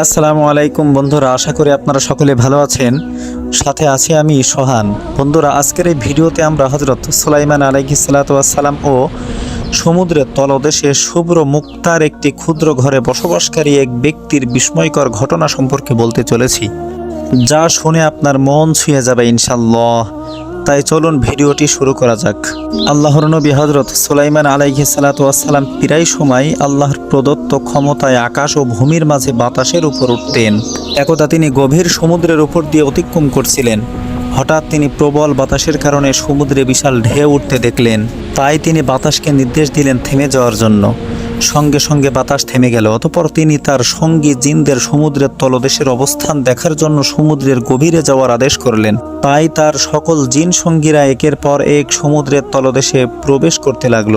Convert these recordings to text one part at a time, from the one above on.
আসসালামু আলাইকুম বন্ধুরা, আশা করি আপনারা সকলে ভালো আছেন। সাথে আছি আমি সোহান। বন্ধুরা, আজকের এই ভিডিওতে আমরা হজরত সুলাইমান আলাইহি সালাম ও সমুদ্রের তলদেশে শুভ্র মুক্তার একটি ক্ষুদ্র ঘরে বসবাসকারী এক ব্যক্তির বিস্ময়কর ঘটনা সম্পর্কে বলতে চলেছি। যা শুনে আপনার মন ছুঁয়ে যাবে ইনশাল্লাহ তাই চলুন ভিডিওটি শুরু করা যাক। আল্লাহর নবী হজরত সুলাইমান আলাইহি সালাতাম প্রায় সময় আল্লাহর প্রদত্ত ক্ষমতায় আকাশ ও ভূমির মাঝে বাতাসের উপর উঠতেন। একদা তিনি গভীর সমুদ্রের উপর দিয়ে অতিক্রম করছিলেন। হঠাৎ তিনি প্রবল বাতাসের কারণে সমুদ্রে বিশাল ঢেউ উঠতে দেখলেন। তাই তিনি বাতাসকে নির্দেশ দিলেন থেমে যাওয়ার জন্য। সঙ্গে সঙ্গে বাতাস থেমে গেল, অতপর তিনি তার সঙ্গী জিনদের সমুদ্রের তলদেশের অবস্থান দেখার জন্য সমুদ্রের গভীরে যাওয়ার আদেশ করলেন। তাই তার সকল জিন সঙ্গীরা একের পর এক সমুদ্রের তলদেশে প্রবেশ করতে লাগল।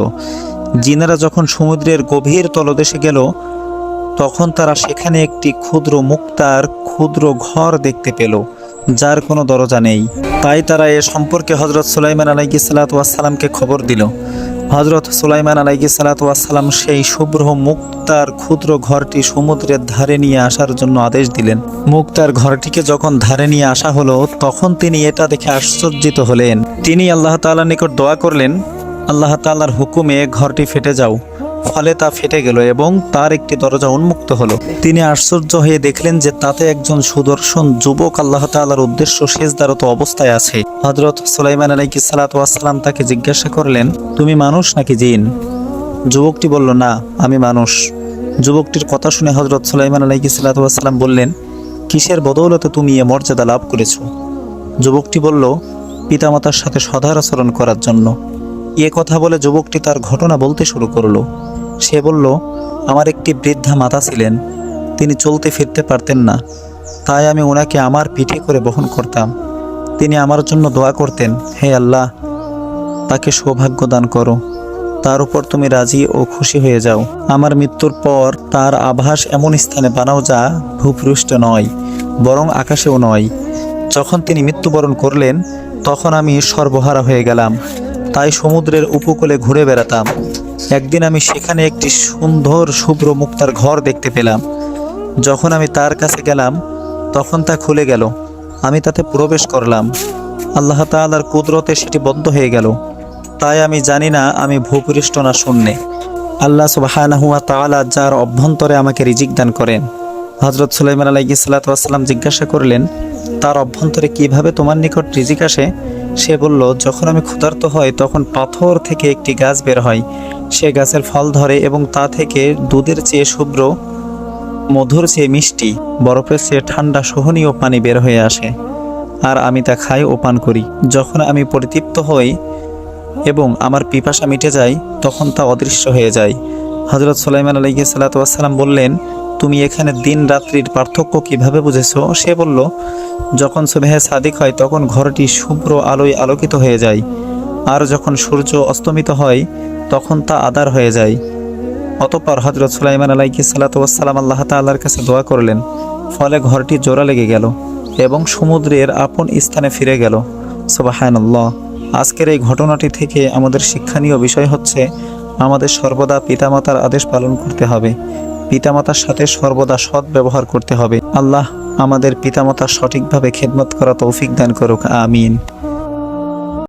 জিনেরা যখন সমুদ্রের গভীর তলদেশে গেল, তখন তারা সেখানে একটি ক্ষুদ্র মুক্তার ক্ষুদ্র ঘর দেখতে পেল, যার কোনো দরজা নেই। তাই তারা এ সম্পর্কে হজরত সুলাইমান আলাইকি সালাতামকে খবর দিল। হজরত সুলাইমান আলাইকি সালাতাম সেই শুভ্র মুক্তার ক্ষুদ্র ঘরটি সমুদ্রের ধারে নিয়ে আসার জন্য আদেশ দিলেন। মুক্তার ঘরটিকে যখন ধারে নিয়ে আসা হলো, তখন তিনি এটা দেখে আশ্চর্যিত হলেন। তিনি আল্লাহ তাল্লাহ নিকট দোয়া করলেন, আল্লাহ তাআলার হুকুমে ঘরটি ফেটে যাও। ফলে তা ফেটে গেল এবং তার একটি দরজা উন্মুক্ত হলো। তিনি আশ্চর্য হয়ে দেখলেন যে তাতে একজন সুদর্শন যুবক আল্লাহ তাআলার উদ্দেশ্য শেষদারত অবস্থায় আছে। হজরত সুলাইমান আলাইকি সালাতাম তাকে জিজ্ঞাসা করলেন, তুমি মানুষ নাকি জিন? যুবকটি বলল, না, আমি মানুষ। যুবকটির কথা শুনে হজরত সুলাইমান আলাইকি সালাতাম বললেন, কিসের বদৌলতে তুমি এ মর্যাদা লাভ করেছ? যুবকটি বলল, পিতামাতার সাথে সদার আচরণ করার জন্য। এ কথা বলে যুবকটি তার ঘটনা বলতে শুরু করল। সে বলল, আমার একটি বৃদ্ধা মাতা ছিলেন, তিনি চলতে ফিরতে পারতেন না। তাই আমি ওনাকে আমার পিঠে করে বহন করতাম। তিনি আমার জন্য দোয়া করতেন, হে আল্লাহ, তাকে সৌভাগ্য দান করো। তার উপর তুমি রাজি ও খুশি হয়ে যাও। আমার মৃত্যুর পর তার আভাস এমন স্থানে বানাও যা ভূপৃষ্ঠ নয়, বরং আকাশেও নয়। যখন তিনি মৃত্যুবরণ করলেন, তখন আমি সর্বহারা হয়ে গেলাম। তাই সমুদ্রের উপকূলে ঘুরে বেড়াতাম। একদিন আমি সেখানে একটি সুন্দর শুভ্র মুক্তার ঘর দেখতে পেলাম। যখন আমি তার কাছে গেলাম, তখন তা খুলে গেল। আমি তাতে প্রবেশ করলাম। আল্লাহ তাআলার কুদরতে সেটি বন্ধ হয়ে গেল। তাই আমি জানি না আমি ভূপৃষ্ঠ না শূন্যে। আল্লাহ সুবাহানাহুয়া তাআলা যার অভ্যন্তরে আমাকে রিজিক দান করেন। হজরত সুলাইমান আলাইহি সাল্লাম জিজ্ঞাসা করলেন, তার অভ্যন্তরে কীভাবে তোমার নিকট রিজিক আসে? সে বলল, যখন আমি ক্ষুধার্ত হই, তখন পাথর থেকে একটি গাছ বের হয়। সে গাছের ফল ধরে এবং তা থেকে দুধের চেয়ে শুভ্র, মধুর চেয়ে মিষ্টি। বরফের চেয়ে ঠান্ডা, সহনীয় পানি বের হয়ে আসে। আর আমি তা খাই ও পান করি। যখন আমি পরিতৃপ্ত হই এবং আমার পিপাসা মিটে যায়, তখন তা অদৃশ্য হয়ে যায়। হজরত সুলাইমান সাল্লাম বললেন তুমি এখানে দিন রাত্রির পার্থক্য কীভাবে বুঝেছ? সে বলল, যখন সুবেহে সাদিক হয়, তখন ঘরটি শুভ্র আলোয় আলোকিত হয়ে যায়। আর যখন সূর্য অস্তমিত হয়, তখন তা আদার হয়ে যায়। অতপর হজরত সুলাইমান আলাইকি সাল্লাতাম আল্লাহ তাল্লাহর কাছে দোয়া করলেন। ফলে ঘরটি জোড়া লেগে গেল এবং সমুদ্রের আপন স্থানে ফিরে গেল। সুবাহানল্লাহ। আজকের এই ঘটনাটি থেকে আমাদের শিক্ষণীয় বিষয় হচ্ছে, আমাদের সর্বদা পিতামাতার আদেশ পালন করতে হবে। পিতামাতার সাথে সর্বদা সৎ ব্যবহার করতে হবে। আল্লাহ আমাদের পিতামাতার সঠিকভাবে খেদমত করা তৌফিক দান করুক, আমিন।